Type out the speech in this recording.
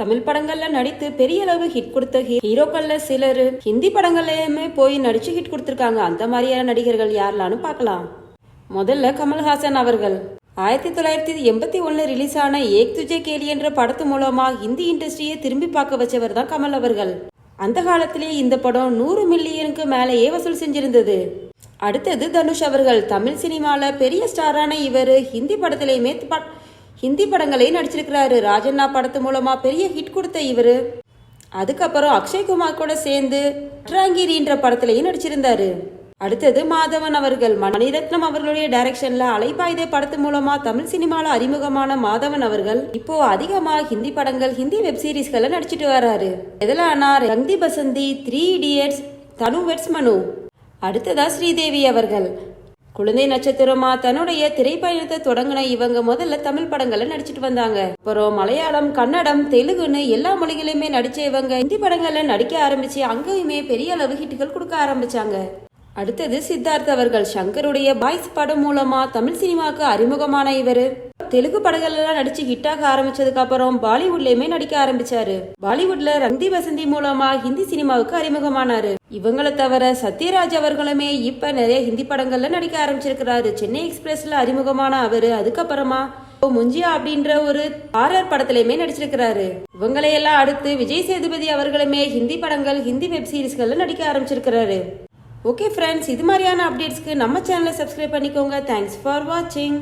தமிழ் படங்கள்ல நடித்து பெரிய அளவு ஹிட் கொடுத்த ஹீரோக்கள்ல சிலர் ஹிந்தி படங்கள்லயுமே போய் நடிச்சு ஹிட் கொடுத்துருக்காங்க. அந்த மாதிரியான நடிகர்கள் யாரெல்லாம்னு பார்க்கலாம். முதல்ல கமல்ஹாசன் அவர்கள். ஆயிரத்தி தொள்ளாயிரத்தி எண்பத்தி ஒன்னு ரிலீஸ் ஆன ஏக் துஜே கேலி என்ற படத்து மூலமா ஹிந்தி இண்டஸ்ட்ரியை திரும்பி பார்க்க வச்சவர் தான் கமல் அவர்கள். அந்த காலத்திலேயே இந்த படம் நூறு மில்லியனுக்கு மேலேயே வசூல் செஞ்சிருந்தது. அடுத்தது தனுஷ் அவர்கள். தமிழ் சினிமாவில் பெரிய ஸ்டாரான இவர் ஹிந்தி படத்திலையுமே பட் ஹிந்தி படங்களையும் நடிச்சிருக்கிறாரு. ராஜண்ணா படத்து மூலமா பெரிய ஹிட் கொடுத்த இவர். அதுக்கப்புறம் அக்ஷய்குமார் கூட சேர்ந்து ட்ராங்கிரின்ற படத்திலையும் நடிச்சிருந்தாரு. அடுத்தது மாதவன் அவர்கள். மணிரத்னம் அவர்களுடைய டைரக்ஷன்ல அலைபாய்தே படத்து மூலமா தமிழ் சினிமால அறிமுகமான மாதவன் அவர்கள். இப்போ அதிகமா ஹிந்தி படங்கள் ஹிந்தி வெப் சீரிஸ்களை நடிச்சிட்டு வராரு. எதலானா ரங்தி basundi three idiots Tanu weds மனு. அடுத்ததா ஸ்ரீதேவி அவர்கள். குழந்தை நட்சத்திரமா தன்னுடைய திரைப்பயணத்தை தொடங்கின இவங்க முதல்ல தமிழ் படங்களை நடிச்சிட்டு வந்தாங்க. அப்புறம் மலையாளம் கன்னடம் தெலுங்குன்னு எல்லா மொழிகளிலுமே நடிச்ச இவங்க ஹிந்தி படங்கள்ல நடிக்க ஆரம்பிச்சு அங்கேயுமே பெரிய அளவு ஹிட்டுகள் கொடுக்க ஆரம்பிச்சாங்க. அடுத்தது சித்தார்த் அவர்கள். சங்கருடைய பாய்ஸ் படம் மூலமா தமிழ் சினிமாவுக்கு அறிமுகமான இவரு. தெலுங்கு படங்கள்லாம் நடிச்சு ஹிட்டாக ஆரம்பிச்சதுக்கு அப்புறம் பாலிவுட்லயுமே நடிக்க ஆரம்பிச்சாரு. பாலிவுட்ல ரந்தி வசந்தி மூலமா ஹிந்தி சினிமாவுக்கு அறிமுகமானாரு. இவங்களை தவிர சத்யராஜ் அவர்களுமே இப்ப நிறைய ஹிந்தி படங்கள்ல நடிக்க ஆரம்பிச்சிருக்கிறாரு. சென்னை எக்ஸ்பிரஸ்ல அறிமுகமான அவரு. அதுக்கப்புறமா முஞ்சியா அப்படின்ற ஒரு ஹாரர் படத்திலயுமே நடிச்சிருக்கிறாரு. இவங்களையெல்லாம் அடுத்து விஜய் சேதுபதி அவர்களுமே ஹிந்தி படங்கள் ஹிந்தி வெப் சீரிஸ்கள்ல நடிக்க ஆரம்பிச்சிருக்கிறாரு. ஓகே ஃப்ரெண்ட்ஸ் இது மாதிரியான அப்டேட்ஸ்க்கு நம்ம சேனலை சப்ஸ்கிரைப் பண்ணிக்கோங்க. தேங்க்ஸ் ஃபார் வாட்சிங்